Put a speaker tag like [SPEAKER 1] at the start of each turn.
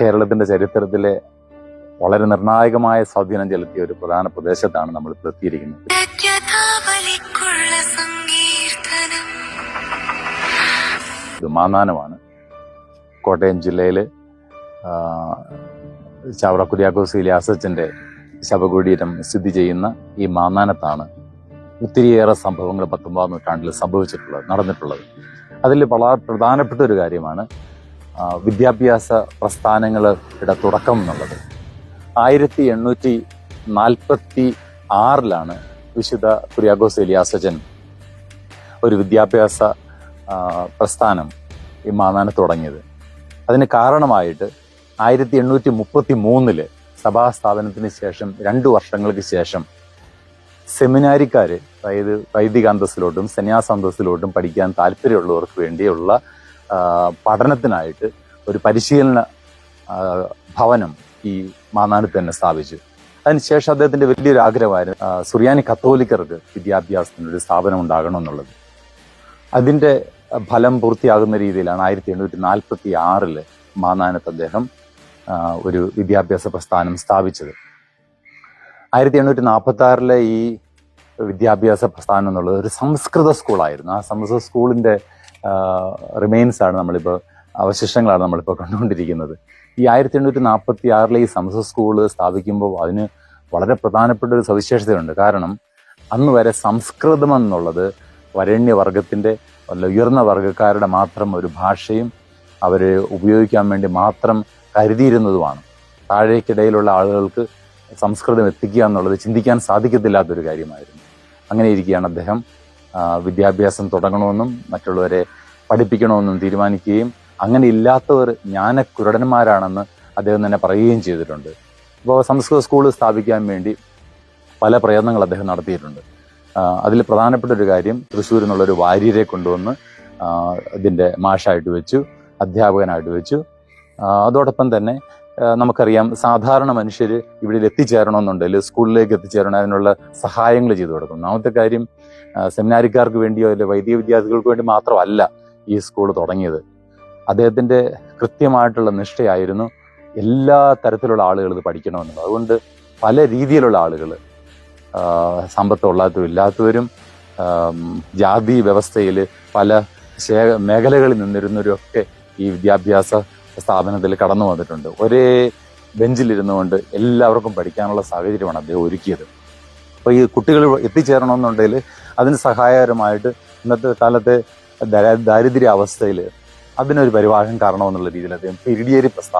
[SPEAKER 1] കേരളത്തിന്റെ ചരിത്രത്തിലെ വളരെ നിർണായകമായ സ്വാധീനം ചെലുത്തിയ ഒരു പ്രധാന പ്രദേശത്താണ് നമ്മൾ ഇപ്പോൾ എത്തിയിരിക്കുന്നത്. മാന്നാനമാണ്. കോട്ടയം ജില്ലയിൽ ചാവറ കുര്യാക്കോസ് ഇലിയാസച്ചന്റെ ശവകുടീരം സ്ഥിതി ചെയ്യുന്ന ഈ മാന്നാനത്താണ് ഒത്തിരിയേറെ സംഭവങ്ങൾ പത്തൊമ്പതാം നൂറ്റാണ്ടിൽ സംഭവിച്ചിട്ടുള്ളത് നടന്നിട്ടുള്ളത്. അതിൽ വളരെ പ്രധാനപ്പെട്ട ഒരു കാര്യമാണ് വിദ്യാഭ്യാസ പ്രസ്ഥാനങ്ങളുടെ തുടക്കം എന്നുള്ളത്. ആയിരത്തി എണ്ണൂറ്റി നാൽപ്പത്തി ആറിലാണ് വിശുദ്ധ കുര്യാഗോസ് എലിയാസജൻ ഒരു വിദ്യാഭ്യാസ പ്രസ്ഥാനം ഈ മാന്നാനത്ത് തുടങ്ങിയത്. അതിന് കാരണമായിട്ട് ആയിരത്തി എണ്ണൂറ്റി മുപ്പത്തി മൂന്നിൽ സഭാസ്ഥാപനത്തിന് ശേഷം രണ്ട് വർഷങ്ങൾക്ക് ശേഷം സെമിനാരിക്കാർ അതായത് വൈദികാന്തസ്സിലോട്ടും സന്യാസാന്തസ്സിലോട്ടും പഠിക്കാൻ താല്പര്യമുള്ളവർക്ക് വേണ്ടിയുള്ള പഠനത്തിനായിട്ട് ഒരു പരിശീലന ഭവനം ഈ മാന്നാനത്ത് തന്നെ സ്ഥാപിച്ചു. അതിനുശേഷം അദ്ദേഹത്തിന്റെ വലിയൊരു ആഗ്രഹമായിരുന്നു സുറിയാനി കത്തോലിക്കർക്ക് വിദ്യാഭ്യാസത്തിന് ഒരു സ്ഥാപനം ഉണ്ടാകണം എന്നുള്ളത് അതിന്റെ ഫലം പൂർത്തിയാകുന്ന രീതിയിലാണ് ആയിരത്തി എണ്ണൂറ്റി നാൽപ്പത്തി ആറിൽ മാന്നാനത്ത് അദ്ദേഹം ഒരു വിദ്യാഭ്യാസ പ്രസ്ഥാനം സ്ഥാപിച്ചത്. ആയിരത്തി എണ്ണൂറ്റി നാൽപ്പത്തി ആറിലെ ഈ വിദ്യാഭ്യാസ പ്രസ്ഥാനം എന്നുള്ളത് ഒരു സംസ്കൃത സ്കൂളായിരുന്നു. ആ സംസ്കൃത സ്കൂളിന്റെ റിമെയിൻസ് ആണ് നമ്മളിപ്പോൾ അവശിഷ്ടങ്ങളാണ് നമ്മളിപ്പോൾ കണ്ടുകൊണ്ടിരിക്കുന്നത്. ഈ ആയിരത്തി എണ്ണൂറ്റി നാൽപ്പത്തി ആറിലെ ഈ സംസ്കൃത സ്കൂൾ സ്ഥാപിക്കുമ്പോൾ അതിന് വളരെ പ്രധാനപ്പെട്ട ഒരു സവിശേഷതയുണ്ട്. കാരണം അന്ന് വരെ സംസ്കൃതം എന്നുള്ളത് വരണ്യവർഗത്തിന്റെ അല്ല ഉയർന്ന വർഗക്കാരുടെ മാത്രം ഒരു ഭാഷയും അവർ ഉപയോഗിക്കാൻ വേണ്ടി മാത്രം കരുതിയിരുന്നതുമാണ്. താഴേക്കിടയിലുള്ള ആളുകൾക്ക് സംസ്കൃതം എത്തിക്കുക എന്നുള്ളത് ചിന്തിക്കാൻ സാധിക്കത്തില്ലാത്തൊരു കാര്യമായിരുന്നു. അങ്ങനെ ഇരിക്കുകയാണ് അദ്ദേഹം. വിദ്യാഭ്യാസം തുടങ്ങണമെന്നും മറ്റുള്ളവരെ പഠിപ്പിക്കണമെന്നും തീരുമാനിക്കുകയും അങ്ങനെ ഇല്ലാത്തവർ ജ്ഞാനക്കുരടന്മാരാണെന്ന് അദ്ദേഹം തന്നെ പറയുകയും ചെയ്തിട്ടുണ്ട്. ഇപ്പോൾ സംസ്കൃത സ്കൂൾ സ്ഥാപിക്കാൻ വേണ്ടി പല പ്രയത്നങ്ങൾ അദ്ദേഹം നടത്തിയിട്ടുണ്ട്. അതിൽ പ്രധാനപ്പെട്ട ഒരു കാര്യം തൃശ്ശൂരിൽ നിന്നുള്ളൊരു വാര്യരെ കൊണ്ടുവന്ന് ഇതിന്റെ മാഷായിട്ട് വെച്ചു അധ്യാപകനായിട്ട് വെച്ചു. അതോടൊപ്പം തന്നെ നമുക്കറിയാം സാധാരണ മനുഷ്യർ ഇവിടെ അല്ലെങ്കിൽ സ്കൂളിലേക്ക് എത്തിച്ചേരണം അതിനുള്ള സഹായങ്ങൾ ചെയ്തു കൊടുക്കും. ഒന്നാമത്തെ കാര്യം സെമിനാരിക്കാർക്ക് വേണ്ടിയോ അല്ലെ വൈദിക വിദ്യാർത്ഥികൾക്ക് വേണ്ടി മാത്രമല്ല ഈ സ്കൂൾ തുടങ്ങിയത്. അദ്ദേഹത്തിന്റെ കൃത്യമായിട്ടുള്ള നിഷ്ഠയായിരുന്നു എല്ലാ തരത്തിലുള്ള ആളുകൾ ഇത് പഠിക്കണമെന്നുള്ളത്. അതുകൊണ്ട് പല രീതിയിലുള്ള ആളുകൾ സമ്പത്തുള്ളാത്തവരും ഇല്ലാത്തവരും ജാതി വ്യവസ്ഥയിൽ പല മേഖലകളിൽ നിന്നിരുന്നവരും ഒക്കെ ഈ വിദ്യാഭ്യാസ സ്ഥാപനത്തിൽ കടന്നു വന്നിട്ടുണ്ട്. ഒരേ ബെഞ്ചിലിരുന്നു കൊണ്ട് എല്ലാവർക്കും പഠിക്കാനുള്ള സാഹചര്യമാണ് അദ്ദേഹം ഒരുക്കിയത്. അപ്പോൾ ഈ കുട്ടികൾ എത്തിച്ചേരണമെന്നുണ്ടെങ്കിൽ അതിന് സഹായകരമായിട്ട് ഇന്നത്തെ കാലത്തെ ദാരിദ്ര്യ അവസ്ഥയിൽ അതിനൊരു പരിവാഹം കാരണമെന്നുള്ള രീതിയിൽ അദ്ദേഹം പ്രസ്ഥാനം